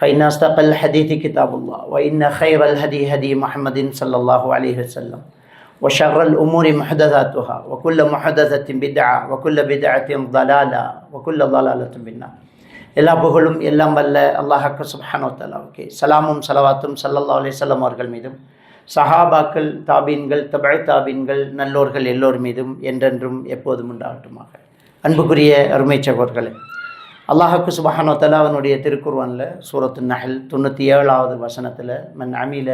فإن أصدق الحديث كتاب الله وإن خير الهدي هدي محمد صلى الله عليه وسلم وشر الأمور محدثاتها وكل محدثة بدعة وكل بدعة ضلالة وكل ضلالة بالنار எல்லா புகழும் எல்லாம் வல்ல அல்லாஹாக்கு சுப்ஹானோ தலாவுக்கு சலாமும் சலவாத்தும் சல்லல்லா அலிசல்லாம் அவர்கள் மீதும் சஹாபாக்கள் தாபீன்கள் தபழ் தாபீன்கள் நல்லோர்கள் எல்லோர் மீதும் என்றென்றும் எப்போதும் உண்டாகட்டுமாக அன்புக்குரிய அருமை சகோர்களே அல்லாஹாக்கு சுபஹானோ தலா அவனுடைய திருக்குர்வானில் சூரத்து நஹல் தொண்ணூற்றி ஏழாவது வசனத்தில் மன் அமில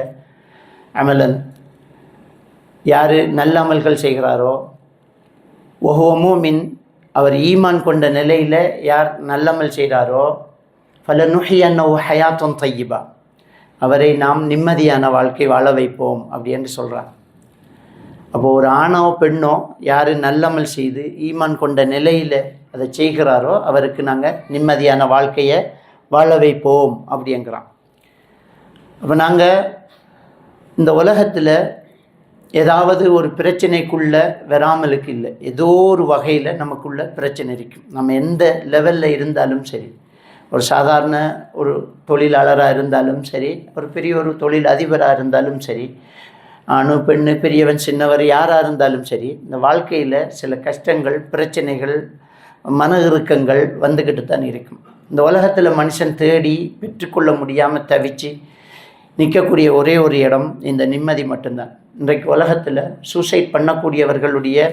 அமலன் யார் நல்ல அமல்கள் செய்கிறாரோ ஒஹோமோ மின் அவர் ஈமான் கொண்ட நிலையில் யார் நல்லமல் செய்கிறாரோ பல நுஹியன்னோ ஹயாத்தம் தையிபா அவரை நாம் நிம்மதியான வாழ்க்கை வாழ வைப்போம் அப்படின்னு சொல்கிறார் அப்போது ஒரு ஆணோ பெண்ணோ யார் நல்லமல் செய்து ஈமான் கொண்ட நிலையில் அதை செய்கிறாரோ அவருக்கு நாங்கள் நிம்மதியான வாழ்க்கையை வாழ வைப்போம் அப்படிங்கிறான் அப்போ நாங்கள் இந்த உலகத்தில் ஏதாவது ஒரு பிரச்சனைக்குள்ளே வராமலுக்கு இல்லை. ஏதோ ஒரு வகையில் நமக்குள்ள பிரச்சனை இருக்கும். நம்ம எந்த லெவலில் இருந்தாலும் சரி. ஒரு சாதாரண ஒரு தொழிலாளராக இருந்தாலும் சரி ஒரு பெரிய ஒரு தொழில் அதிபராக இருந்தாலும் சரி ஆணு பெண்ணு பெரியவன் சின்னவர் யாராக இருந்தாலும் சரி இந்த வாழ்க்கையில் சில கஷ்டங்கள் பிரச்சனைகள் மன இறுக்கங்கள் வந்துக்கிட்டு தான் இருக்கும். இந்த உலகத்தில் மனுஷன் தேடி பெற்றுக்கொள்ள முடியாமல் தவிச்சு நிற்கக்கூடிய ஒரே ஒரு இடம் இந்த நிம்மதி மட்டும்தான். இன்றைக்கு உலகத்தில் சூசைட் பண்ணக்கூடியவர்களுடைய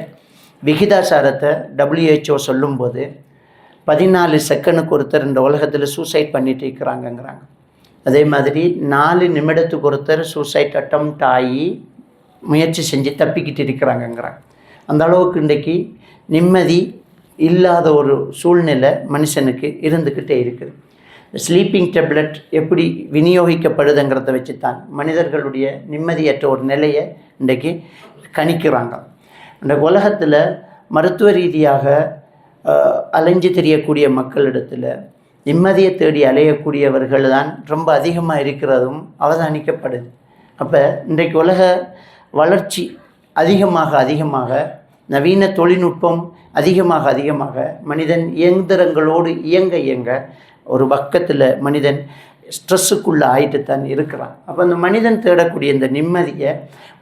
விகிதாசாரத்தை டபிள்யூஹெச்ஓ சொல்லும்போது பதினாலு செகண்டுக்கு ஒருத்தர் இந்த உலகத்தில் சூசைட் பண்ணிட்டு இருக்கிறாங்கங்கிறாங்க. அதே மாதிரி நாலு நிமிடத்துக்கு ஒருத்தர் சூசைட் அட்டம் ஆகி முயற்சி செஞ்சு தப்பிக்கிட்டு இருக்கிறாங்கங்கிறாங்க. அந்த அளவுக்கு இன்றைக்கி நிம்மதி இல்லாத ஒரு சூழ்நிலை மனுஷனுக்கு இருந்துக்கிட்டே இருக்குது. ஸ்லீப்பிங் டேப்லெட் எப்படி விநியோகிக்கப்படுதுங்கிறத வச்சு தான் மனிதர்களுடைய நிம்மதியற்ற ஒரு நிலையை இன்றைக்கி கணிக்கிறாங்க. இந்த உலகத்தில் மருத்துவ ரீதியாக அலைஞ்சு தெரியக்கூடிய மக்களிடத்தில் நிம்மதியை தேடி அலையக்கூடியவர்கள் தான் ரொம்ப அதிகமாக இருக்கிறதும் அவதானிக்கப்படுது. அப்போ இன்றைக்கு உலக வளர்ச்சி அதிகமாக அதிகமாக நவீன தொழில்நுட்பம் அதிகமாக அதிகமாக மனிதன் இயந்திரங்களோடு இயங்க இயங்க ஒரு பக்கத்தில் மனிதன் ஸ்ட்ரெஸ்ஸுக்குள்ளே ஆயிட்டு தான் இருக்கிறான். அப்போ அந்த மனிதன் தேடக்கூடிய இந்த நிம்மதியை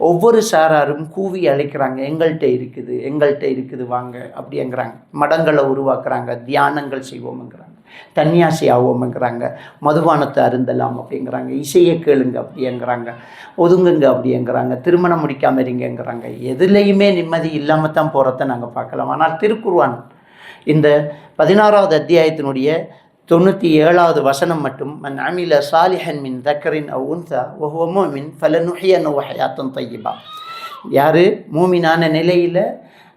ஒவ்வொரு சாராரும் கூவி அழைக்கிறாங்க. எங்கள்கிட்ட இருக்குது எங்கள்கிட்ட இருக்குது வாங்க அப்படிங்கிறாங்க. மடங்களை உருவாக்குறாங்க. தியானங்கள் செய்வோம்ங்கிறாங்க. தன்னியாசி ஆவோம்ங்கிறாங்க மதுபானத்தை அருந்தலாம் அப்படிங்கிறாங்க. இசையை கேளுங்க அப்படிங்கிறாங்க ஒதுங்குங்க அப்படிங்கிறாங்க திருமணம் முடிக்காமல் இருங்கங்கிறாங்க எதுலேயுமே நிம்மதி இல்லாமல் தான் போகிறத நாங்கள் பார்க்கலாம். ஆனால் திருக்குர்வான் இந்த பதினாறாவது அத்தியாயத்தினுடைய தொண்ணூற்றி ஏழாவது வசனம் மட்டும் மன் அமில சாலிஹன் மின் தக்கரின் அவ் உன்சா ஒவ்வொமோ மின் ஃபல நுஹியன் ஹயாத்தம் தையிபா யார்? மூமினான நிலையில்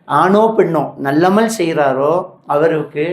ஆணோ பெண்ணோ நல்லமல் செய்கிறாரோ அவருக்கு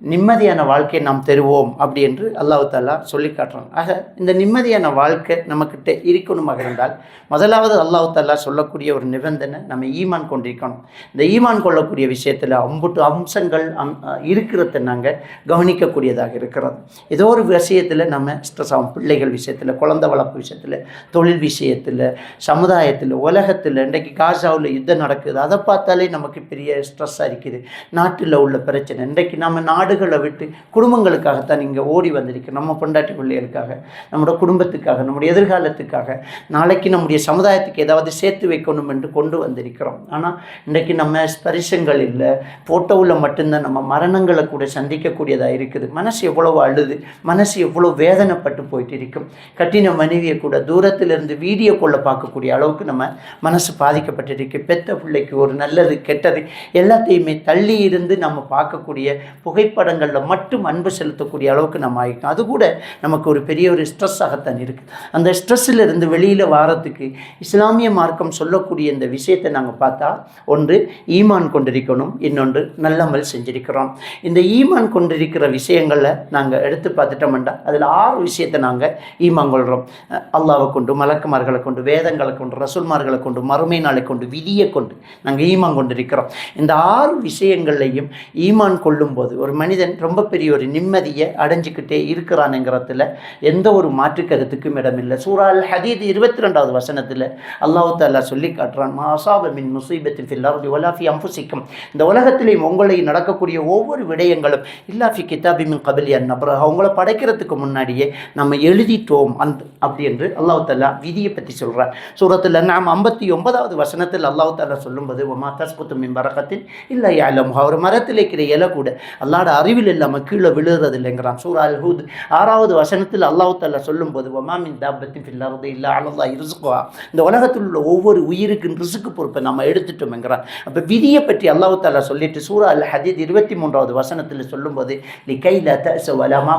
நிம்மதியான வாழ்க்கையை நாம் தருவோம் அப்படி என்று அல்லாஹு தாலா சொல்லி காட்டுறாங்க ஆக இந்த நிம்மதியான வாழ்க்கை நம்மக்கிட்ட இருக்கணுமாக இருந்தால் முதலாவது அல்லாஹு தாலா சொல்லக்கூடிய ஒரு நிபந்தனை நம்ம ஈமான் கொண்டிருக்கணும். இந்த ஈமான் கொள்ளக்கூடிய விஷயத்தில் அம்புட்டு அம்சங்கள் அம் இருக்கிறத நாங்கள் கவனிக்கக்கூடியதாக இருக்கிறது. ஏதோ ஒரு விஷயத்தில் நம்ம ஸ்ட்ரெஸ் ஆகும். பிள்ளைகள் விஷயத்தில் குழந்தை வளர்ப்பு விஷயத்தில் தொழில் விஷயத்தில் சமுதாயத்தில் உலகத்தில் இன்றைக்கு காசாவில் யுத்தம் நடக்குது. அதை பார்த்தாலே நமக்கு பெரிய ஸ்ட்ரெஸ்ஸாக இருக்குது. நாட்டில் உள்ள பிரச்சனை. இன்றைக்கு நம்ம நாடு நாடுகளை விட்டு குடும்பங்களுக்காகத்தான் இங்கே ஓடி வந்திருக்கு. நம்ம பொண்டாட்டி பிள்ளைகளுக்காக நம்மளோட குடும்பத்துக்காக நம்முடைய எதிர்காலத்துக்காக. நாளைக்கு நம்முடைய சமுதாயத்துக்கு ஏதாவது சேர்த்து வைக்கணும் என்று கொண்டு வந்திருக்கிறோம். ஆனால் இன்றைக்கு நம்ம ஸ்பரிசங்கள் இல்லை. ஃபோட்டோவில் மட்டும்தான் நம்ம மரணங்களை கூட சந்திக்கக்கூடியதாக இருக்குது. மனசு எவ்வளோ அழுது மனசு எவ்வளோ வேதனைப்பட்டு போயிட்டு இருக்கும் கட்டின மனைவியை கூட தூரத்திலிருந்து வீடியோ கொள்ள பார்க்கக்கூடிய அளவுக்கு நம்ம மனசு பாதிக்கப்பட்டிருக்கு. பெத்த பிள்ளைக்கு ஒரு நல்லது கெட்டது எல்லாத்தையுமே தள்ளி இருந்து நம்ம பார்க்கக்கூடிய திரைப்படங்களில் மட்டும் அன்பு செலுத்தக்கூடிய அளவுக்கு நம்ம ஆகிட்டோம். அது கூட நமக்கு ஒரு பெரிய ஒரு ஸ்ட்ரெஸ்ஸாகத்தான் இருக்குது. அந்த ஸ்ட்ரெஸ்ஸில் இருந்து வெளியில் வாரத்துக்கு இஸ்லாமிய மார்க்கம் சொல்லக்கூடிய இந்த விஷயத்தை நாங்கள் பார்த்தா ஒன்று ஈமான் கொண்டிருக்கணும். இன்னொன்று நல்லமல் செஞ்சிருக்கிறோம். இந்த ஈமான் கொண்டிருக்கிற விஷயங்களை நாங்கள் எடுத்து பார்த்துட்டோம்டா அதில் ஆறு விஷயத்தை நாங்கள் ஈமான் கொள்கிறோம் அல்லாவை கொண்டு மலக்குமார்களை கொண்டு வேதங்களை கொண்டு ரசூல்மார்களை கொண்டு மறுமை நாளை கொண்டு விதியை கொண்டு நாங்கள் ஈமான் கொண்டிருக்கிறோம். இந்த ஆறு விஷயங்கள்லையும் ஈமான் கொள்ளும்போது ஒரு மனிதன் ரொம்ப பெரிய ஒரு நிம்மதியை அடைஞ்சிக்கிட்டே இருக்கிறானுங்கிறதுல எந்த ஒரு மாற்று கருத்துக்கும் இடமில்லை. சூறால் ஹதீத் இருபத்தி ரெண்டாவது வசனத்தில் அல்லாஹு தாலா சொல்லி காட்டுறான் மாசாபமின் முசீபத்தில் ஃபில் ஒலாஃபி அம்புசிக்கும் இந்த உலகத்திலேயும் உங்களை நடக்கக்கூடிய ஒவ்வொரு விடயங்களும் இல்லாஃபி கிதாபி மின் கபிலி அந்நபர் அவங்கள படைக்கிறதுக்கு முன்னாடியே நம்ம எழுதிட்டோம். அந்த அப்படி என்று அல்லாஹு தாலா விதியை பற்றி சொல்கிறார் சூரத்தில் நாம் ஐம்பத்தி ஒன்பதாவது வசனத்தில் அல்லாஹு தாலா சொல்லும்போது ஒமா தஸ்புத்து மின் வரகத்தில் இல்லை யாலம் ஒரு மரத்தில் இருக்கிற இலை கூட அல்லாட அறிவில் இல்லாமல் கீழே விழுகிறது இல்லைங்கிறான் சூரா அல் ஹூத் ஆறாவது வசனத்தில் அல்லாஹு தாலா சொல்லும்போது போது ஒமாமின் தாபத்தின் ஃபில்லறது இல்லை அழகா இருசுக்குவா இந்த உலகத்தில் உள்ள ஒவ்வொரு உயிருக்கும் ரிசுக்கு பொறுப்பை நம்ம எடுத்துட்டோம்ங்கிறான். அப்போ விதியை பற்றி அல்லாஹு தாலா சொல்லிட்டு சூரா அல் ஹதீத் இருபத்தி மூன்றாவது வசனத்தில் சொல்லும்போது நீ கையில் தசவலமா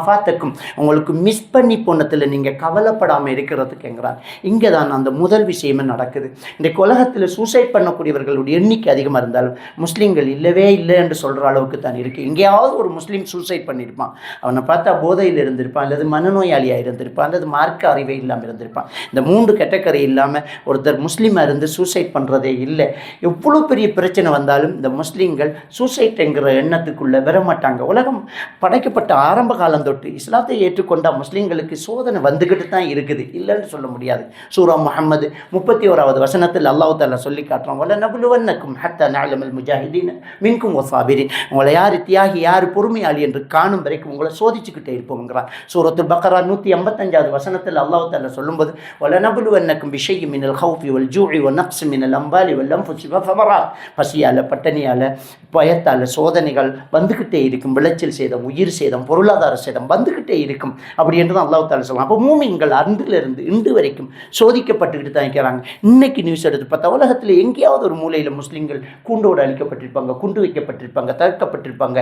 உங்களுக்கு மிஸ் பண்ணி போனத்தில் நீங்கள் கவலைப்படாமல் இருக்கிறதுக்குங்கிறான் இங்கே தான் அந்த முதல் விஷயமே நடக்குது. இந்த உலகத்தில் சூசைட் பண்ணக்கூடியவர்களுடைய எண்ணிக்கை அதிகமாக இருந்தாலும் முஸ்லீம்கள் இல்லவே இல்லை என்று சொல்கிற அளவுக்கு தான் இருக்குது எங்கேயாவது ஒரு முஸ்லீம் சூசைட் பண்ணியிருப்பான் அவனை பார்த்தா போதையில் இருந்திருப்பான் அல்லது மனநோயாளியாக இருந்திருப்பான் அல்லது மார்க்க அறிவை இல்லாமல் இருந்திருப்பான். இந்த மூன்று கெட்டக்கரை இல்லாமல் ஒருத்தர் முஸ்லீமாக இருந்து சூசைட் பண்ணுறதே இல்லை. எவ்வளோ பெரிய பிரச்சனை வந்தாலும் இந்த முஸ்லீம்கள் சூசைட் என்கிற எண்ணத்துக்குள்ளே வரமாட்டாங்க. உலகம் படைக்கப்பட்ட ஆரம்ப காலம் தொட்டு இஸ்லாத்தை ஏற்றுக்கொண்ட முஸ்லீம்களுக்கு சோதனை வந்துக்கிட்டு தான் இருக்குது. இல்லைன்னு சொல்ல முடியாது. சூரா முகமது முப்பத்தி ஓராவது வசனத்தில் அல்லாஹ் தாலா சொல்லி காட்டுறோம் வல்ல நபுலுவன்னக்கும் ஹத்தா நாலமல் முஜாஹிதீன் மின்கும் ஒசாபிரின் உங்களை யார் தியாகி யார் பொறுமையாளி என்று காணும் வரைக்கும் உங்களை சோதிச்சுக்கிட்டே இருப்போங்கிறான் சூரத்துல் பக்கரா நூற்றி ஐம்பத்தஞ்சாவது வசனத்தில் அல்லாஹால சொல்லும்போது வல்ல நபுலுவன்னக்கும் விஷயம் மினல் ஹவுஃபி வல் ஜூழி வல் நக்ஸ் மினல் அம்பாலி வல்லம் ஃபமரா பசியால் பட்டணியால் பயத்தால் சோதனைகள் வந்துக்கிட்டே இருக்கும். விளைச்சல் சேதம் உயிர் சேதம் பொருளாதார சேதம் வந்துக்கிட்டே இருக்கும். அப்படி என்று தான் அல்லாஹ் சொல்லலாம் அப்போ மூமிங்கள் அன்றிலிருந்து இன்று வரைக்கும் சோதிக்கப்பட்டுக்கிட்டு தான் இருக்கிறாங்க. இன்னைக்கு நியூஸ் எடுத்து பார்த்தா உலகத்தில் எங்கேயாவது ஒரு மூலையில் முஸ்லீம்கள் கூண்டோடு அழிக்கப்பட்டிருப்பாங்க குண்டு வைக்கப்பட்டிருப்பாங்க தடுக்கப்பட்டிருப்பாங்க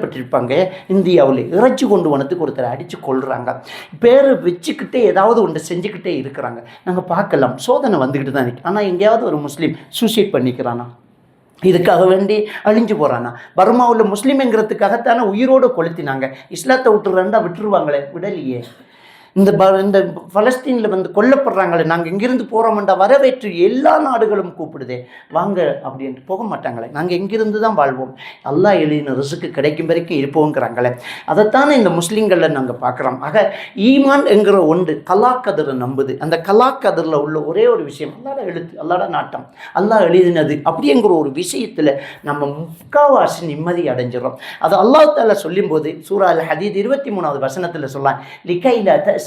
அடிக்கப்பட்டிருப்பாங்க இந்தியாவில் இறைச்சி கொண்டு வனத்துக்கு ஒருத்தர் அடித்து கொள்கிறாங்க பேரை வச்சுக்கிட்டே ஏதாவது ஒன்று செஞ்சுக்கிட்டே இருக்கிறாங்க. நாங்கள் பார்க்கலாம். சோதனை வந்துக்கிட்டு தான் இருக்கு. ஆனால் எங்கேயாவது ஒரு முஸ்லீம் சூசைட் பண்ணிக்கிறானா? இதுக்காக வேண்டி அழிஞ்சு போகிறானா பர்மாவில் முஸ்லீம்ங்கிறதுக்காகத்தானே உயிரோடு கொளுத்தினாங்க. இஸ்லாத்தை விட்டுறாண்டா விட்டுருவாங்களே. விடலையே. இந்த ப இந்த பலஸ்தீனில் வந்து கொல்லப்படுறாங்களே நாங்கள் இங்கிருந்து போகிறோம்டா வரவேற்று எல்லா நாடுகளும் கூப்பிடுதே. வாங்க அப்படின்ட்டு போக மாட்டாங்களே. நாங்கள் இங்கிருந்து தான் வாழ்வோம். எல்லா எழுதின ரிசுக்கு கிடைக்கும் வரைக்கும் இருப்போங்கிறாங்களே. அதைத்தானே இந்த முஸ்லீம்களில் நாங்கள் பார்க்குறோம் ஆக ஈமான் என்கிற ஒன்று கலாக்கதிரை நம்புது. அந்த கலாக்கதிரில் உள்ள ஒரே ஒரு விஷயம் அல்லாட எழுத்து அல்லாட நாட்டம். அல்லாஹ் எழுதினது அப்படிங்கிற ஒரு விஷயத்தில் நம்ம முக்காவாசி நிம்மதி அடைஞ்சிடறோம் அது அல்லாஹால சொல்லும்போது சூரா அல் ஹதீத் இருபத்தி மூணாவது வசனத்தில் சொல்லலாம்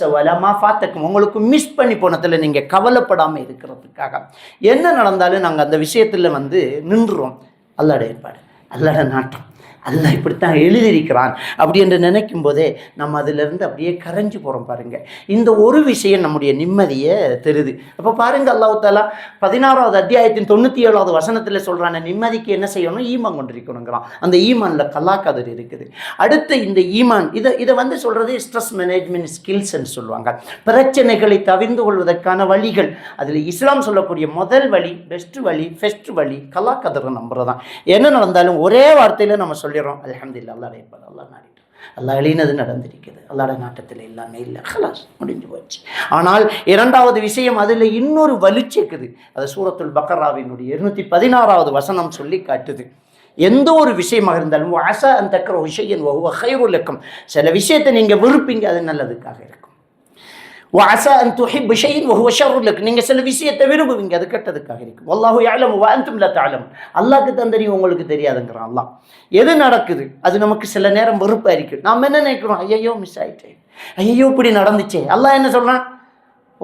லிக்கைல வலமா ஃபாத்தக்கும். உங்களுக்கு மிஸ் பண்ணி போனதில் நீங்கள் கவலைப்படாமல் இருக்கிறதுக்காக. என்ன நடந்தாலும் நாங்கள் அந்த விஷயத்தில் வந்து நின்றுறோம். அல்லாட ஏற்பாடு. அல்லாட நாட்டம். அல்லாஹ் இப்படித்தான் எழுதியிருக்கிறான் அப்படி என்று நினைக்கும் போதே நம்ம அதிலிருந்து அப்படியே கரைஞ்சு போகிறோம் பாருங்க. இந்த ஒரு விஷயம் நம்முடைய நிம்மதியை தருது. அப்போ பாருங்க அல்லாஹாலா பதினாறாவது அத்தியாயத்தின் தொண்ணூற்றி ஏழாவது வசனத்தில் சொல்கிறான நிம்மதிக்கு என்ன செய்யணும்? ஈமான் கொண்டிருக்கணுங்கிறான். அந்த ஈமானில் கல்லாக்கதிர் இருக்குது. அடுத்து இந்த ஈமான் இதை இதை வந்து சொல்கிறது ஸ்ட்ரெஸ் மேனேஜ்மெண்ட் ஸ்கில்ஸ்ன்னு சொல்லுவாங்க. பிரச்சனைகளை தவிர்ந்து கொள்வதற்கான வழிகள். அதில் இஸ்லாம் சொல்லக்கூடிய முதல் வழி பெஸ்ட் வழி ஃபெஸ்ட் வழி கல்லாக்கதிரை நம்புறது தான் என்ன நடந்தாலும் ஒரே வார்த்தையில் நம்ம சொல்லிடுறோம் அல்ஹம்துலில்லாஹ் அல்லா இருப்பார் அல்லா நாடிட்டோம் அல்லா எழுதினது நடந்திருக்குது அல்லாட நாட்டத்தில் எல்லாமே இல்லை. ஹலாஸ் முடிஞ்சு போச்சு. ஆனால் இரண்டாவது விஷயம் அதில் இன்னொரு வலிச்சேக்குது அது சூரத்துல் பக்கராவினுடைய இருநூத்தி பதினாறாவது வசனம் சொல்லி காட்டுது. எந்த ஒரு விஷயமாக இருந்தாலும் அச அந்த விஷயம் ஹைருலக்கம் சில விஷயத்தை நீங்கள் விருப்பீங்க அது நல்லதுக்காக இருக்கும். வாசா அன் துஹிப் ஷைன் ஒஹுவ நீங்கள் சில விஷயத்தை விரும்புவீங்க. அது கெட்டதுக்காக இருக்கும். அல்லாஹு யாலம் வாந்தும் லா தாலம் அல்லாக்கு தான் தெரியும் உங்களுக்கு தெரியாதுங்கிறான் அல்லா எது நடக்குது? அது நமக்கு சில நேரம் வெறுப்பாக இருக்குது நாம் என்ன நினைக்கிறோம்? ஐயையோ மிஸ் ஆகிட்டேன் ஐயையோ இப்படி நடந்துச்சே. அல்லாஹ் என்ன சொல்கிறான்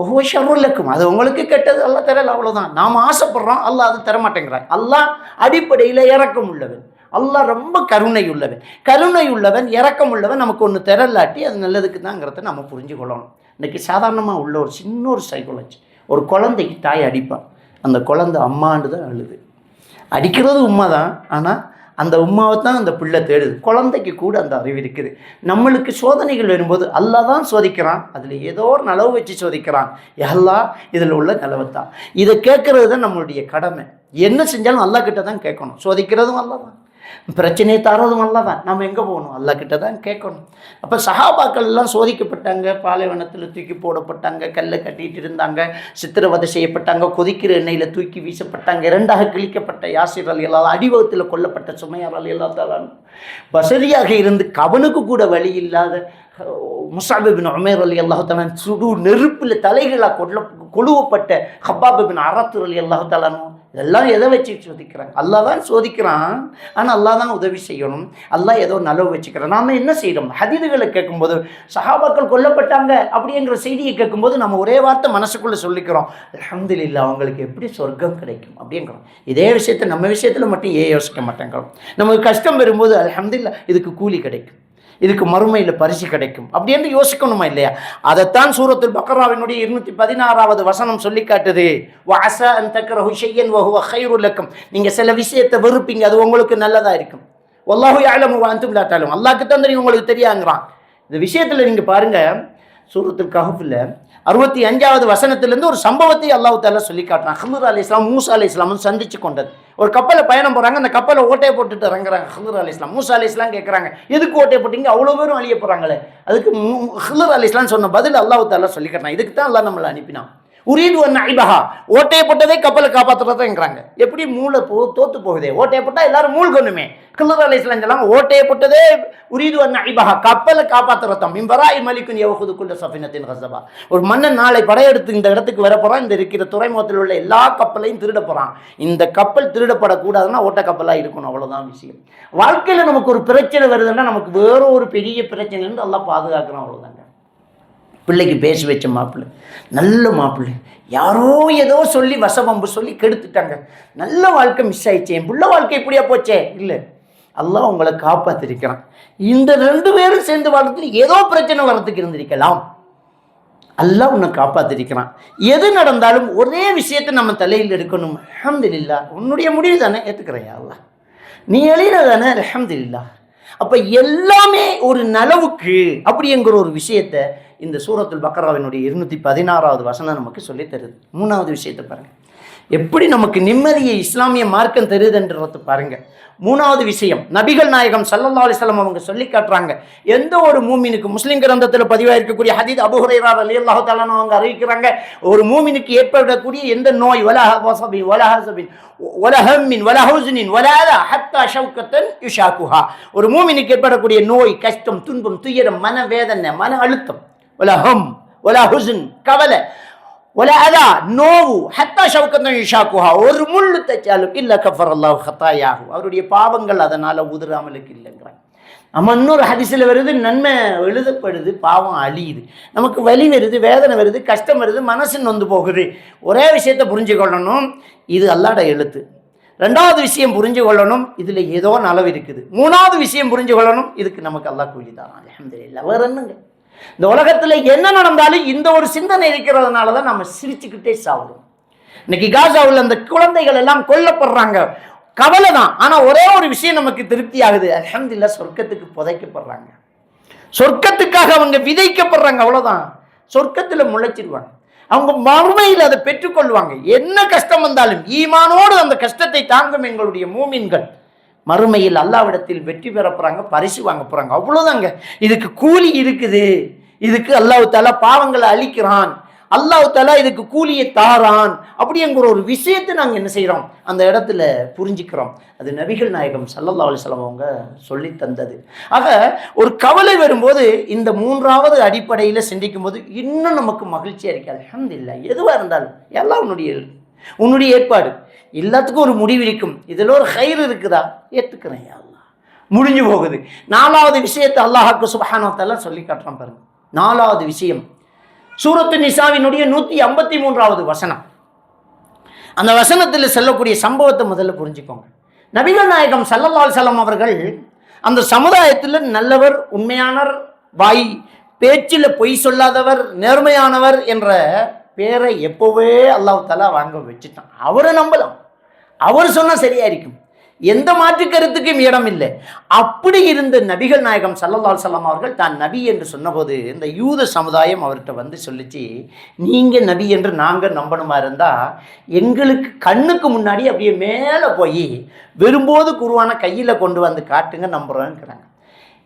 ஒவ்வொரு ஷருளுக்கும் அது உங்களுக்கு கெட்டது அல்லா தரல அவ்வளோதான் நாம் ஆசைப்படுறோம் அல்லாஹ் அது தரமாட்டேங்கிறான். அல்லாஹ் அடிப்படையில் இறக்கம் உள்ளவன். அல்லாஹ் ரொம்ப கருணை உள்ளவன். கருணை உள்ளவன் இறக்கம் உள்ளவன் நமக்கு ஒன்று திரலாட்டி அது நல்லதுக்கு தாங்கிறத நம்ம புரிஞ்சு கொள்ளணும் இன்றைக்கி சாதாரணமாக உள்ள ஒரு சின்ன ஒரு சைக்காலஜி ஒரு குழந்தைக்கு தாய் அடிப்பான் அந்த குழந்தை அம்மாண்டு தான் அழுது. அடிக்கிறது உண்மை தான் ஆனால் அந்த உம்மாவை தான் அந்த பிள்ளை தேடுது. குழந்தைக்கு கூட அந்த அறிவு இருக்குது. நம்மளுக்கு சோதனைகள் வரும்போது அல்லா தான் சோதிக்கிறான். அதில் ஏதோ ஒரு நலவு வச்சு சோதிக்கிறான். எல்லாம் இதில் உள்ள நலவு தான் இதை கேட்கறது தான் நம்மளுடைய கடமை. என்ன செஞ்சாலும் அல்லா கிட்ட தான் கேட்கணும். சோதிக்கிறதும் அல்லா தான். பிரச்சனையை தரதும் அல்ல தான் நம்ம எங்கே போகணும்? அல்லா கிட்ட தான் கேட்கணும். அப்போ சஹாபாக்கள் எல்லாம் சோதிக்கப்பட்டாங்க. பாலைவனத்தில் தூக்கி போடப்பட்டாங்க கல்லை கட்டிட்டு இருந்தாங்க சித்திரவதை செய்யப்பட்டாங்க கொதிக்கிற எண்ணெயில் தூக்கி வீசப்பட்டாங்க இரண்டாக கிழிக்கப்பட்ட யாசிர் அலி அல்லா அடிவகத்தில் கொல்லப்பட்ட சுமையார் அலி அல்லா தாலான் வசதியாக இருந்து கவனுக்கு கூட வழி இல்லாத முசாபிபின் உமேர் அலி அல்லாஹாலான் சுடு நெருப்பில் தலைகளாக கொல்ல கொழுவப்பட்ட ஹப்பாபிபின் அறத்து அலி அல்லாஹு இதெல்லாம் எதை வச்சு சோதிக்கிறாங்க? அல்லா தான் சோதிக்கிறான். ஆனால் அல்லா தான் உதவி செய்யணும். அல்லா ஏதோ நலவு வச்சுக்கிறான். நாம என்ன செய்கிறோம் ஹதீதுகளை கேட்கும்போது சஹாபாக்கள் கொல்லப்பட்டாங்க அப்படிங்கிற செய்தியை கேட்கும்போது நம்ம ஒரே வார்த்தை மனசுக்குள்ளே சொல்லிக்கிறோம். அல்ஹம்துலில்லாஹ் அவங்களுக்கு எப்படி சொர்க்கம் கிடைக்கும் அப்படிங்கிறோம். இதே விஷயத்தை நம்ம விஷயத்தில் மட்டும் ஏன் யோசிக்க மாட்டேங்கிறோம்? நமக்கு கஷ்டம் வரும்போது அல்ஹம்துலில்லாஹ் இதுக்கு கூலி கிடைக்கும். இதுக்கு மறுமையில் பரிசு கிடைக்கும். அப்படி என்று யோசிக்கணுமா இல்லையா? அதைத்தான் சூரத்துல் பக்ராவினுடைய இருநூத்தி பதினாறாவது வசனம் சொல்லி காட்டுது. வாச அந்த தக்கரஹு வஹுவ ஹைருல் லக்கும். நீங்க சில விஷயத்தை வெறுப்பீங்க அது உங்களுக்கு நல்லதா இருக்கும். ஒல்லாஹு யஅலமு வ அன்தும் லா தான் தெரியும் உங்களுக்கு தெரியாங்கிறான் இந்த விஷயத்துல நீங்க பாருங்க சூரத்துல் கஹஃப்ல அறுபத்தி அஞ்சாவது வசனத்திலிருந்து ஒரு சம்பவத்தை அல்லாஹு தாலா சொல்லி காட்டுறான் ஹலூர் அலி இஸ்லாம் மூசா அலி இஸ்லாமும் சந்திச்சு கொண்டது. ஒரு கப்பலை பயணம் போகிறாங்க அந்த கப்பலை ஓட்டையை போட்டுட்டு இறங்குறாங்க. ஹலூர் அலி இஸ்லாம் மூசா அலி இஸ்லாம் கேட்குறாங்க எதுக்கு ஓட்டையை போட்டிங்க அவ்வளோ பேரும் அழிய போகிறாங்களே அதுக்கு ஹலூர் அலி இஸ்லாம் சொன்ன பதில் அல்லாஹு தாலா சொல்லி காட்டினான் இதுக்கு தான் அல்லா நம்மளை அனுப்பினான். உரியது ஒன்று ஐபஹா ஓட்டையை போட்டதே கப்பலை காப்பாற்றுறதுங்கிறாங்க எப்படி மூளை போ தோத்து போகுதே? ஓட்டையை போட்டால் எல்லாரும் மூழ்கணுமே. கில்லர் அலை சொல்லாங்க ஓட்டையை போட்டதே உரியது ஒன்று ஐபஹா கப்பலை காப்பாற்றுறதம் இம்பராய் மலிக்குன் எவகுதுக்குள்ள சஃபினத்தின் ஹசபா ஒரு மன்னன் நாளை படையெடுத்து இந்த இடத்துக்கு வரப்போகிறான் இந்த இருக்கிற துறைமுகத்தில் உள்ள எல்லா கப்பலையும் திருட போகிறான் இந்த கப்பல் திருடப்படக்கூடாதுன்னா ஓட்ட கப்பலாக இருக்கணும். அவ்வளோதான் விஷயம். வாழ்க்கையில் நமக்கு ஒரு பிரச்சனை வருதுன்னா நமக்கு வேற ஒரு பெரிய பிரச்சனைன்னு எல்லாம் பாதுகாக்கிறோம் அவ்வளோதாங்க பிள்ளைக்கு பேசி வச்ச மாப்பிள்ளை. நல்ல மாப்பிள்ளை. யாரோ ஏதோ சொல்லி வசவம்பு சொல்லி கெடுத்துட்டாங்க. நல்ல வாழ்க்கை மிஸ் ஆயிடுச்சு. என் பிள்ளை வாழ்க்கை இப்படியா போச்சே? இல்லை. எல்லாம் உங்களை காப்பாத்திருக்கிறான். இந்த ரெண்டு பேரும் சேர்ந்து வாழ்றதுக்கு ஏதோ பிரச்சனை வர்றதுக்கு இருந்திருக்கலாம். எல்லாம் உன்னை காப்பாத்திருக்கிறான். எது நடந்தாலும் ஒரே விஷயத்தை நம்ம தலையில் எடுக்கணும். அல்ஹம்துலில்லாஹ். உன்னுடைய முடிவு தானே? ஏற்றுக்கிறையா அல்லா நீ எழுதின தானே? அல்ஹம்துலில்லாஹ். அப்போ எல்லாமே ஒரு நலவுக்கு அப்படிங்கிற ஒரு விஷயத்தை இந்த சூரத்துல் பக்ராவினுடைய இருநூத்தி பதினாறாவது வசனம் நமக்கு சொல்லித் தருது. மூணாவது விஷயத்தை பாருங்க. எப்படி நமக்கு நிம்மதியை இஸ்லாமிய மார்க்கம் தருதுன்றத பாருங்க. மூணாவது விஷயம் நபிகள் நாயகம் சல்லல்லா அலிஸ்லாம் அவங்க சொல்லி காட்டுறாங்க. எந்த ஒரு மூமினுக்கு முஸ்லீம் கிரந்தத்தில் பதிவாயிருக்கக்கூடிய ஹதீத் அபு அலி அல்லாஹு தாலான அவங்க அறிவிக்கிறாங்க. ஒரு மூமினுக்கு ஏற்படக்கூடிய எந்த நோய் வலஹ வசபி வலஹ வலஹம்மின் வலஹுஸ்னின் வலாதா ஹத்தா ஷவுக்கத்தன் யுஷாக்குஹா ஒரு மூமினுக்கு ஏற்படக்கூடிய நோய் கஷ்டம் துன்பம் துயரம் மனவேதனை மன அழுத்தம் ஒலஹம் ஒலா ஹுசன் கவலை ஒல அதா நோவு ஹத்தா ஷவுக்கத்தன் யுஷாக்குஹா ஒரு முள்ளு தைச்சாலும் இல்ல கஃபர் அல்லாஹ் ஹத்தாயாகு அவருடைய பாவங்கள் அதனால உதிராமலுக்கு இல்லைங்கிறான் நம்ம இன்னொரு ஹதிசில் வருது நன்மை எழுதப்படுது பாவம் அழியுது நமக்கு வலி வருது வேதனை வருது கஷ்டம் வருது மனசு நொந்து போகுது ஒரே விஷயத்தை புரிஞ்சு கொள்ளணும் இது அல்லாட எழுத்து ரெண்டாவது விஷயம் புரிஞ்சு கொள்ளணும் இதில் ஏதோ நலவு இருக்குது மூணாவது விஷயம் புரிஞ்சு கொள்ளணும் இதுக்கு நமக்கு அல்லா கூலி தான் அலமதுல்லா வேற என்னங்க இந்த உலகத்தில் என்ன நடந்தாலும் இந்த ஒரு சிந்தனை இருக்கிறதுனால தான் நம்ம சிரிச்சுக்கிட்டே சாப்பிடுவோம் இன்னைக்கு காசாவில் அந்த குழந்தைகள் எல்லாம் கொல்லப்படுறாங்க. கவலை தான். ஆனால் ஒரே ஒரு விஷயம் நமக்கு திருப்தி ஆகுது அலமதுல்லா சொர்க்கத்துக்கு புதைக்கப்படுறாங்க. சொர்க்கத்துக்காக அவங்க விதைக்கப்படுறாங்க. அவ்வளோதான் சொர்க்கத்தில் முளைச்சிடுவாங்க அவங்க மறுமையில் அதை பெற்றுக்கொள்வாங்க. என்ன கஷ்டம் வந்தாலும் ஈமானோடு அந்த கஷ்டத்தை தாங்கும் எங்களுடைய மூமின்கள். மறுமையில் அல்லாவிடத்தில் வெற்றி பெற போகிறாங்க பரிசு வாங்க போகிறாங்க அவ்வளோதாங்க இதுக்கு கூலி இருக்குது. இதுக்கு அல்லாஹ் தாலா பாவங்களை அழிக்கிறான். அல்லாஹ் தாலா இதுக்கு கூலியை தாரான். அப்படிங்கிற ஒரு விஷயத்தை நாங்கள் என்ன செய்கிறோம் அந்த இடத்துல புரிஞ்சுக்கிறோம். அது நபிகள் நாயகம் சல்லல்லா அலிஸ்லாம் அவங்க சொல்லி தந்தது. ஆக ஒரு கவலை வரும்போது இந்த மூன்றாவது அடிப்படையில் சிந்திக்கும் போது இன்னும் நமக்கு மகிழ்ச்சியாக இருக்காது அஹமதுல்லா எதுவாக இருந்தாலும் எல்லாம் உன்னுடைய உன்னுடைய ஏற்பாடு. எல்லாத்துக்கும் ஒரு முடிவு இருக்கும். இதில் ஒரு கயிறு இருக்குதா? ஏற்றுக்கிறேன் அல்லா முடிஞ்சு போகுது. நாலாவது விஷயத்தை அல்லாஹாக்கு சுபஹானத்தெல்லாம் சொல்லி காட்டுறான் பாருங்க. நாலாவது விஷயம். சூரத்து நிசாவினுடைய நூற்றி ஐம்பத்தி மூன்றாவது வசனம். அந்த வசனத்தில் செல்லக்கூடிய சம்பவத்தை முதல்ல புரிஞ்சுக்கோங்க. நபிகள் நாயகம் சல்லல்லால் செல்லம் அவர்கள் அந்த சமுதாயத்தில் நல்லவர் உண்மையானவர் வாய் பேச்சில் பொய் சொல்லாதவர் நேர்மையானவர் என்ற பேரை எப்போவே அல்லாஹ் வாங்க வச்சுட்டான். அவரை நம்பலாம். அவர் சொன்னால் சரியா இருக்கும் எந்த மாற்று கருத்துக்கும் இடம் இல்லை. அப்படி இருந்த நபிகள் நாயகம் சல்லல்லால் சல்லாம் அவர்கள் தான் நபி என்று சொன்னபோது இந்த யூத சமுதாயம் அவர்கிட்ட வந்து சொல்லிச்சு நீங்கள் நபி என்று நாங்கள் நம்பணுமா இருந்தால் எங்களுக்கு கண்ணுக்கு முன்னாடி அப்படியே மேலே போய் வெறும்போது குருவான கையில் கொண்டு வந்து காட்டுங்க நம்புகிறோங்கிறாங்க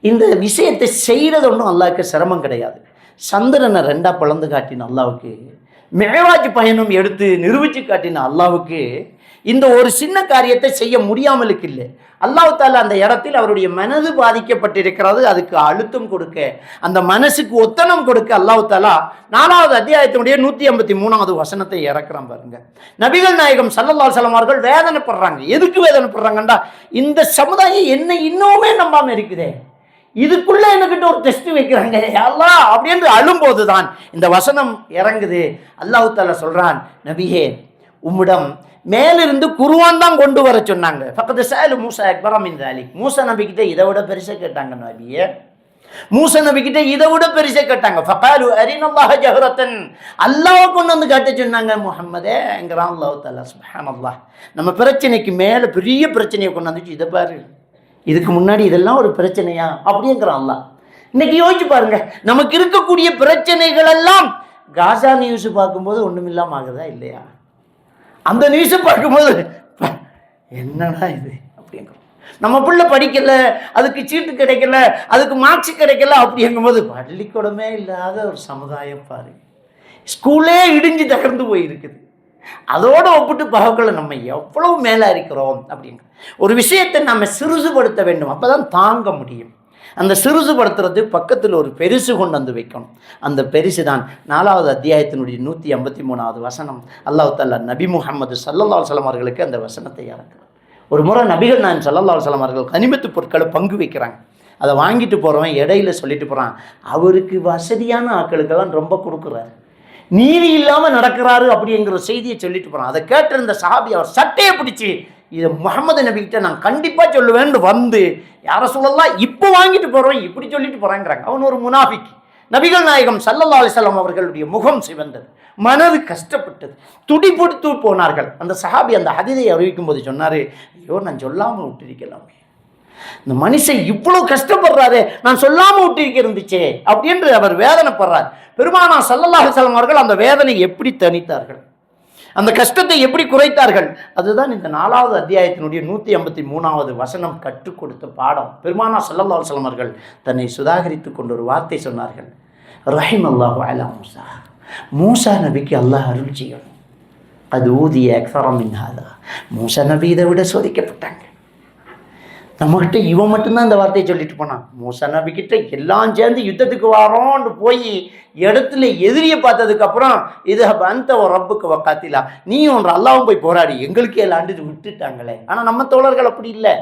இந்த விஷயத்தை செய்கிறது ஒன்றும் அல்லாவுக்கு சிரமம் கிடையாது. சந்திரனை ரெண்டாக பிளந்து காட்டின அல்லாவுக்கு மேவாஜ் பயணம் எடுத்து நிரூபித்து காட்டின அல்லாவுக்கு இந்த ஒரு சின்ன காரியத்தை செய்ய முடியாமலுக்கு இல்லை. அல்லாஹ் தாலா அந்த இடத்தில் அவருடைய மனது பாதிக்கப்பட்டிருக்கிறது அதுக்கு அழுத்தம் கொடுக்க அந்த மனசுக்கு ஒத்தனம் கொடுக்க அல்லாஹ் தாலா நாலாவது அத்தியாயத்தினுடைய நூற்றி ஐம்பத்தி மூணாவது வசனத்தை இறக்குறான் பாருங்க. நபிகள் நாயகம் சல்லல்லா சலம் அவர்கள் வேதனைப்படுறாங்க. எதுக்கு வேதனைப்படுறாங்கண்டா? இந்த சமுதாயம் என்ன இன்னுமே நம்பாமல் இருக்குதே. இதுக்குள்ள என்கிட்ட ஒரு டெஸ்ட் வைக்கிறாங்க. அல்லா அப்படின்னு அழும்போது தான் இந்த வசனம் இறங்குது. அல்லாஹு தாலா சொல்றான் நபியே உம்மிடம் மேலிருந்து குருவான் தான் கொண்டு வர சொன்னாங்க. பக்கத்து சேலு மூசா அக்பரம் இந்த அலி மூசா நபிக்கிட்ட இதை விட பெருசாக கேட்டாங்க நபியே. மூச நபிக்கிட்ட இதை விட பெருசாக கேட்டாங்க. ஃபகாலு அரினல்லாஹ ஜஹரத்தன். அல்லாஹ் கொண்டு வந்து காட்ட சொன்னாங்க முகம்மதே எங்கிறான் அல்லாஹு தாலா சுபஹான் அல்லாஹ் நம்ம பிரச்சனைக்கு மேலே பெரிய பிரச்சனையை கொண்டு வந்துச்சு. இதை பாரு. இதுக்கு முன்னாடி இதெல்லாம் ஒரு பிரச்சனையா? அப்படிங்கிறான் அல்லாஹ். இன்னைக்கு யோசிச்சு பாருங்க நமக்கு இருக்கக்கூடிய பிரச்சனைகள் எல்லாம் காசா நியூஸ் பார்க்கும்போது ஒன்றுமில்லாம ஆகுதா இல்லையா? அந்த நியூஸை பார்க்கும்போது என்னடா இது? அப்படிங்கிறோம் நம்ம பிள்ளை படிக்கல அதுக்கு சீட்டு கிடைக்கல அதுக்கு மார்க்ஸ் கிடைக்கல அப்படிங்கும்போது பள்ளிக்கூடமே இல்லாத ஒரு சமுதாயம் பாருங்க. ஸ்கூலே இடிஞ்சு தகர்ந்து போயிருக்குது. அதோடு ஒப்பிட்டு பகக்களை நம்ம எவ்வளவு மேலே இருக்கிறோம் அப்படிங்க ஒரு விஷயத்தை நம்ம சிறுசுபடுத்த வேண்டும். அப்போ தான் தாங்க முடியும். அந்த சிறுசுபடுத்துறது பக்கத்தில் ஒரு பெருசு கொண்டு வந்து வைக்கணும். அந்த பெருசு தான் நாலாவது அத்தியாயத்தினுடைய நூற்றி ஐம்பத்தி மூணாவது வசனம். அல்லாஹ் தல்லா நபி முகமது சல்லல்லா அலுவலம் அவர்களுக்கு அந்த வசனத்தை இறக்குறான். ஒரு முறை நபிகள் நான் சல்லல்லா அலுவலம் அவர்கள் கனிமத்து பொருட்களை பங்கு வைக்கிறாங்க. அதை வாங்கிட்டு போகிறவன் இடையில சொல்லிட்டு போகிறான் அவருக்கு வசதியான ஆட்களுக்கெல்லாம் ரொம்ப கொடுக்குறாரு. நீதி இல்லாமல் நடக்கிறாரு அப்படிங்கிற செய்தியை சொல்லிட்டு போகிறான் அதை கேட்டிருந்த சஹாபி அவர் சட்டையை பிடிச்சி இதை முகமது நபிக்கிட்ட நான் கண்டிப்பாக சொல்லுவேன்னு வந்து யாரை சொல்லலாம் இப்போ வாங்கிட்டு போகிறோம் இப்படி சொல்லிட்டு போகிறாங்கிறாங்க அவன் ஒரு முனாஃபிக். நபிகள் நாயகம் சல்லல்லா அலிசல்லாம் அவர்களுடைய முகம் சிவந்தது. மனது கஷ்டப்பட்டது. துடிப்படுத்து போனார்கள். அந்த சஹாபி அந்த ஹதிதை அறிவிக்கும் போது சொன்னார் ஐயோ நான் சொல்லாமல் விட்டிருக்கலாமே. இந்த மனுஷன் இவ்வளோ கஷ்டப்படுறாரு நான் சொல்லாமல் விட்டிருக்க இருந்துச்சே அப்படின்று அவர் வேதனைப்படுறார். பெருமானா சல்லல்லாஹு செல்லம் அவர்கள் அந்த வேதனை எப்படி தணித்தார்கள்? அந்த கஷ்டத்தை எப்படி குறைத்தார்கள்? அதுதான் இந்த நாலாவது அத்தியாயத்தினுடைய நூற்றி ஐம்பத்தி மூணாவது வசனம் கற்றுக் கொடுத்த பாடம். பெருமானா சல்லல்லா செல்லம் அவர்கள் தன்னை சுதாகரித்து கொண்டு ஒரு வார்த்தை சொன்னார்கள். ரஹிம் அல்லாஹு அலா மூசா. மூசா நபிக்கு அல்லாஹ் அருள் செய்யணும் அது ஊதிய அக்ஸரம் மின்ஹாதா மூசா நபி இதை விட சோதிக்கப்பட்டாங்க. நம்மகிட்ட இவன் மட்டும்தான் இந்த வார்த்தையை சொல்லிட்டு போனான். மூசா நபிக்கிட்ட எல்லாம் சேர்ந்து யுத்தத்துக்கு வரோன்னு போய் இடத்துல எதிரியை பார்த்ததுக்கப்புறம் இது அந்த ஒரு ரப்புக்கு வக்காத்திலா நீ ஒன்று அல்லாவும் போய் போராடி எங்களுக்கே எல்லாண்டு விட்டுட்டாங்களே. ஆனால் நம்ம தோழர்கள் அப்படி இல்லை.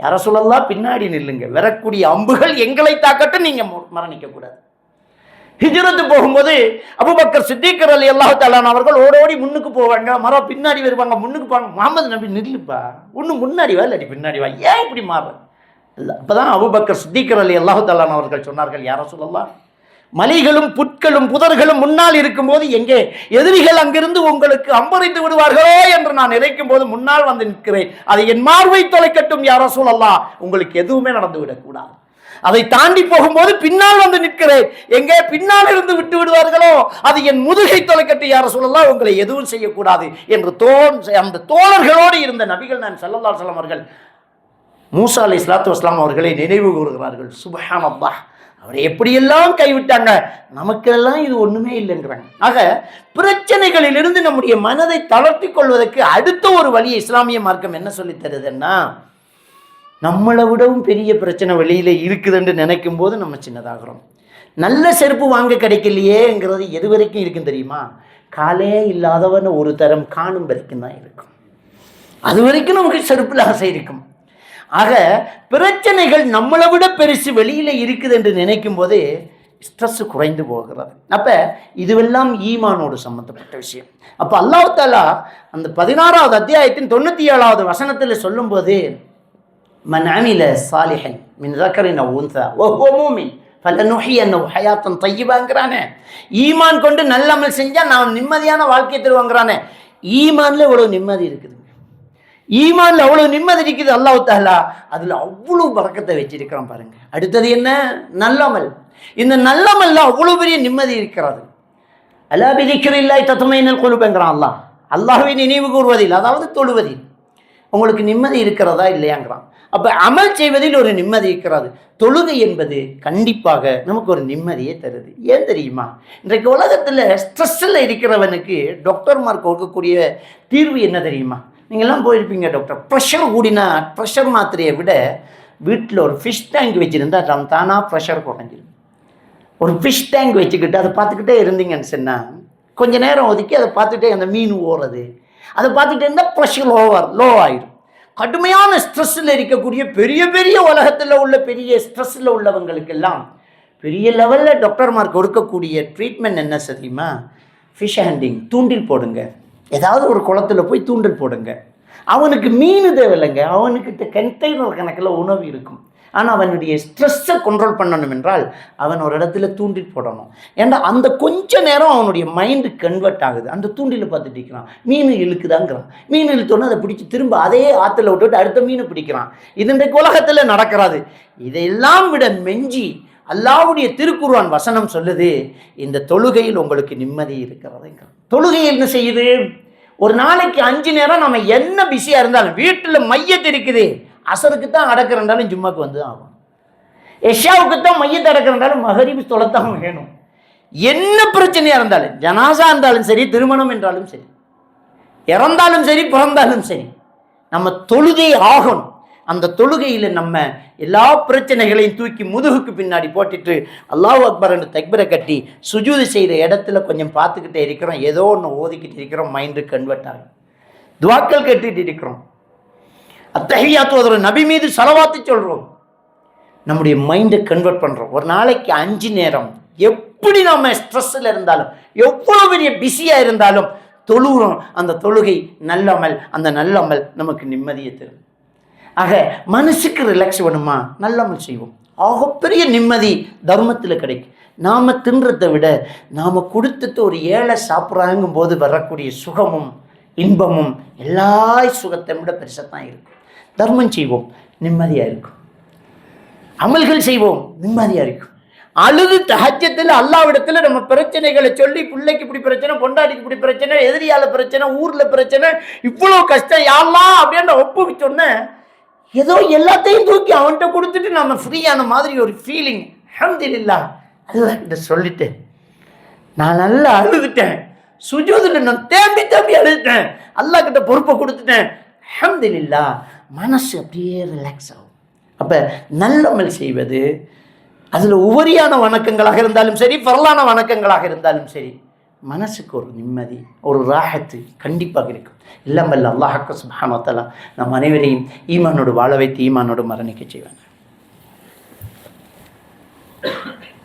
யார சொல்லலாம் பின்னாடி நில்லுங்க. வரக்கூடிய அம்புகள் எங்களை தாக்கட்டும் நீங்கள் மரணிக்கக்கூடாது ஹிஜ்ரத்து போகும்போது அபுபக்கர் சித்திகர் அலி அல்லாஹ் தாலான் அவர்கள் ஓடோடி முன்னுக்கு போவாங்க மரம் பின்னாடி வருவாங்க முன்னுக்கு போவாங்க. முகமது நபி நில்லுப்பா. ஒன்று முன்னாடி வா இல்லாட்டி பின்னாடி வா. ஏன் இப்படி மாறு? இல்லை அப்போ தான் அபுபக்கர் சித்திகர் அலி அல்லாஹ் தாலான் அவர்கள் சொன்னார்கள் யாரோ சொல்லலாம் மலைகளும் புட்களும் புதர்களும் முன்னால் இருக்கும்போது எங்கே? எதிரிகள் அங்கிருந்து உங்களுக்கு அம்பறிந்து விடுவார்களோ? என்று நான் நினைக்கும் போது முன்னால் வந்து நிற்கிறேன். அதை என் மார்பை தொலைக்கட்டும் யாரோ சொல்லலாம் உங்களுக்கு எதுவுமே நடந்து விடக்கூடாது அதை தாண்டி போகும்போது பின்னால் வந்து நிற்கிறேன். எங்கே பின்னால் இருந்து விட்டு விடுவார்களோ அது என் முதுகை தொலைக்கட்டு. யார சொல்லலாம் உங்களை எதுவும் செய்யக்கூடாது என்று தோன் அந்த தோழர்களோடு இருந்த நபிகள் நான் செல்லல்லா செல்லம் அவர்கள் மூசா அலி இஸ்லாத்து வஸ்லாம் அவர்களை நினைவு கூறுகிறார்கள். சுபஹான் அப்பா அவரை எப்படியெல்லாம் கைவிட்டாங்க? நமக்கெல்லாம் இது ஒன்றுமே இல்லைங்கிறாங்க. ஆக பிரச்சனைகளிலிருந்து நம்முடைய மனதை தளர்த்தி கொள்வதற்கு அடுத்த ஒரு வழி இஸ்லாமிய மார்க்கம் என்ன சொல்லி தருதுன்னா நம்மளை விடவும் பெரிய பிரச்சனை வெளியில் இருக்குதுன்னு நினைக்கும் போது நம்ம சின்னதாகிறோம். நல்ல செருப்பு வாங்க கிடைக்கலையேங்கிறது எது வரைக்கும் இருக்கும் தெரியுமா? காலே இல்லாதவன் ஒரு தரம் காணும் வரைக்கும் தான் இருக்கும். அது வரைக்கும் நமக்கு செருப்பில் ஆசை இருக்கும். ஆக பிரச்சனைகள் நம்மளை விட பெருசு வெளியில் இருக்குது என்று நினைக்கும் போது ஸ்ட்ரெஸ் குறைந்து போகிறது. அப்போ இதுவெல்லாம் ஈமானோடு சம்மந்தப்பட்ட விஷயம். அப்போ அல்லாஹாலா அந்த பதினாறாவது அத்தியாயத்தின் தொண்ணூற்றி ஏழாவது வசனத்தில் சொல்லும்போது من عمل சாலிஹன் من ذكر உன்சா ஓ وهو பல فلنحيينه என்ன ஹயாத்தம் ஈமான் கொண்டு நல்ல அமல் செஞ்சா நாம் நிம்மதியான வாழ்க்கை தருவாங்கிறானே ஈமான்ல இவ்வளவு நிம்மதி இருக்குது? ஈமான்ல அவ்வளவு நிம்மதி இருக்குது அல்லாஹ் தாலா அதுல அவ்வளவு பறக்கத்தை வச்சிருக்கிறான் பாருங்க. அடுத்தது என்ன? நல்லமல் இந்த நல்லமல்ல அவ்வளவு பெரிய நிம்மதி இருக்கிறது. அல்லா பிதிக்கிறில்லாய் தத்துமையினல் கொழுப்பெங்கிறான் அல்லாஹ். அல்லாஹ்வை நினைவு கூறுவதில் அதாவது தொழுவதில். உங்களுக்கு நிம்மதி இருக்கிறதா இல்லையாங்கிறான். அப்போ அமல் செய்வதில் ஒரு நிம்மதி இருக்கிறது. தொழுகை என்பது கண்டிப்பாக நமக்கு ஒரு நிம்மதியை தருது. ஏன் தெரியுமா? இன்றைக்கு உலகத்தில் ஸ்ட்ரெஸ்ஸில் இருக்கிறவனுக்கு டாக்டர்மார் கொடுக்கக்கூடிய தீர்வு என்ன தெரியுமா? நீங்கள்லாம் போயிருப்பீங்க டாக்டர் ப்ரெஷர் கூடினா ப்ரெஷர் மாத்திரையை விட வீட்டில் ஒரு ஃபிஷ் டேங்க் வச்சுருந்தா தான் தானாக ப்ரெஷர் குறைஞ்சிடும் ஒரு ஃபிஷ் டேங்க் வச்சுக்கிட்டு அதை பார்த்துக்கிட்டே இருந்தீங்கன்னு சொன்னால் கொஞ்ச நேரம் ஒதுக்கி அதை பார்த்துட்டே அந்த மீன் ஓடுறது. அதை பார்த்துட்டே இருந்தால் ப்ரெஷர் லோவர் லோ ஆகிடும் கடுமையான ஸ்ட்ரெஸ்ஸில் இருக்கக்கூடிய பெரிய பெரிய உலகத்தில் உள்ள பெரிய ஸ்ட்ரெஸ்ஸில் உள்ளவங்களுக்கெல்லாம் பெரிய லெவலில் டாக்டர்மார் கொடுக்கக்கூடிய ட்ரீட்மெண்ட் என்ன தெரியுமா? ஃபிஷ் ஹேண்டிங் தூண்டில் போடுங்க. ஏதாவது ஒரு குளத்துல போய் தூண்டில் போடுங்க. அவனுக்கு மீன் தேவையில்லைங்க. அவனுக்கிட்ட கண்டெய்னர் கணக்கில் உணவு இருக்கும். ஆனால் அவனுடைய ஸ்ட்ரெஸ்ஸை கண்ட்ரோல் பண்ணணும் என்றால் அவன் ஒரு இடத்துல தூண்டில் போடணும். ஏன்னா அந்த கொஞ்ச நேரம் அவனுடைய மைண்டு கன்வெர்ட் ஆகுது. அந்த தூண்டில் பார்த்துட்டு இருக்கிறான். மீன் இழுக்குதாங்கிறான். மீன் இழுத்தோன்னு அதை பிடிச்சி திரும்ப அதே ஆற்றுல விட்டுட்டு அடுத்த மீனை பிடிக்கிறான். இதனுடைய உலகத்தில் நடக்கிறாது. இதையெல்லாம் விட மெஞ்சி அல்லாவுடைய திருக்குருவான் வசனம் சொல்லுது இந்த தொழுகையில் உங்களுக்கு நிம்மதி இருக்கிறதுங்கிறான். தொழுகை என்ன செய்யுது? ஒரு நாளைக்கு அஞ்சு நேரம் நம்ம என்ன பிஸியாக இருந்தாலும் வீட்டில் மையத்து இருக்குது. அசருக்கு தான் அடக்கிறன்றாலும் ஜும்மாக்கு வந்து தான் ஆகும் எஷாவுக்கு தான் மையத்தை அடக்கிறன்றாலும் மகரிபு தொலைத்தான் வேணும். என்ன பிரச்சனையாக இருந்தாலும் ஜனாசா இருந்தாலும் சரி திருமணம் என்றாலும் சரி இறந்தாலும் சரி பிறந்தாலும் சரி நம்ம தொழுகை ஆகணும். அந்த தொழுகையில் நம்ம எல்லா பிரச்சனைகளையும் தூக்கி முதுகுக்கு பின்னாடி போட்டுட்டு அல்லாஹ் அக்பர் என்று தக்பரை கட்டி சுஜூதி செய்கிற இடத்துல கொஞ்சம் பார்த்துக்கிட்டே இருக்கிறோம். ஏதோ ஒன்று ஓதிக்கிட்டு இருக்கிறோம் மைண்டு கன்வெர்ட் ஆகும் துவாக்கள் கட்டிட்டு இருக்கிறோம். அத்தகையாத்து ஒரு நபி மீது செலவாத்து சொல்கிறோம் நம்முடைய மைண்டை கன்வெர்ட் பண்ணுறோம் ஒரு நாளைக்கு அஞ்சு நேரம். எப்படி நம்ம ஸ்ட்ரெஸ்ஸில் இருந்தாலும் எவ்வளோ பெரிய பிஸியாக இருந்தாலும் தொழுகிறோம். அந்த தொழுகை நல்லமல் அந்த நல்லமல் நமக்கு நிம்மதியை தரும். ஆக மனசுக்கு ரிலாக்ஸ் வேணுமா? நல்லமல் செய்வோம். ஆகப்பெரிய நிம்மதி தர்மத்தில் கிடைக்கும். நாம் தின்றதை விட நாம் கொடுத்துட்டு ஒரு ஏழை சாப்பிட்றாங்கும் போது வரக்கூடிய சுகமும் இன்பமும் எல்லா சுகத்தை விட பெருசாக தான் இருக்கும். தர்மம் செய்வோம். நிம்மதியாக இருக்கும். அமல்கள் செய்வோம். நிம்மதியாக இருக்கும். அழுது தகச்சத்தில் அல்லாவிடத்தில் நம்ம பிரச்சனைகளை சொல்லி பிள்ளைக்கு இப்படி பிரச்சனை பொண்டாட்டிக்கு இப்படி பிரச்சனை எதிரியால பிரச்சனை ஊரில் பிரச்சனை இவ்வளோ கஷ்டம். யாமா அப்படின்னு ஒப்புவிச்சோன்னே ஏதோ எல்லாத்தையும் தூக்கி அவன்கிட்ட கொடுத்துட்டு நம்ம ஃப்ரீயான மாதிரி ஒரு ஃபீலிங் அஹமதுல்லா அதுதான் கிட்ட சொல்லிட்டேன். நான் நல்லா அழுதுட்டேன். சுஜூதில் நான் தேம்பி தேம்பி அழுதுட்டேன். அல்லாஹ் கிட்ட பொறுப்பை கொடுத்துட்டேன். அஹமதுல்லா மனசு அப்படியே ரிலாக்ஸ் ஆகும். அப்போ நல்லமல் செய்வது அதில் உவரியான வணக்கங்களாக இருந்தாலும் சரி பரலான வணக்கங்களாக இருந்தாலும் சரி மனசுக்கு ஒரு நிம்மதி ஒரு ராகத்து கண்டிப்பாக இருக்கும். இல்லாமல் அல்லாஹாக்கு சுபானத்தலா நம் அனைவரையும் ஈமானோடு வாழ வைத்து ஈமானோடு மரணிக்க செய்வாங்க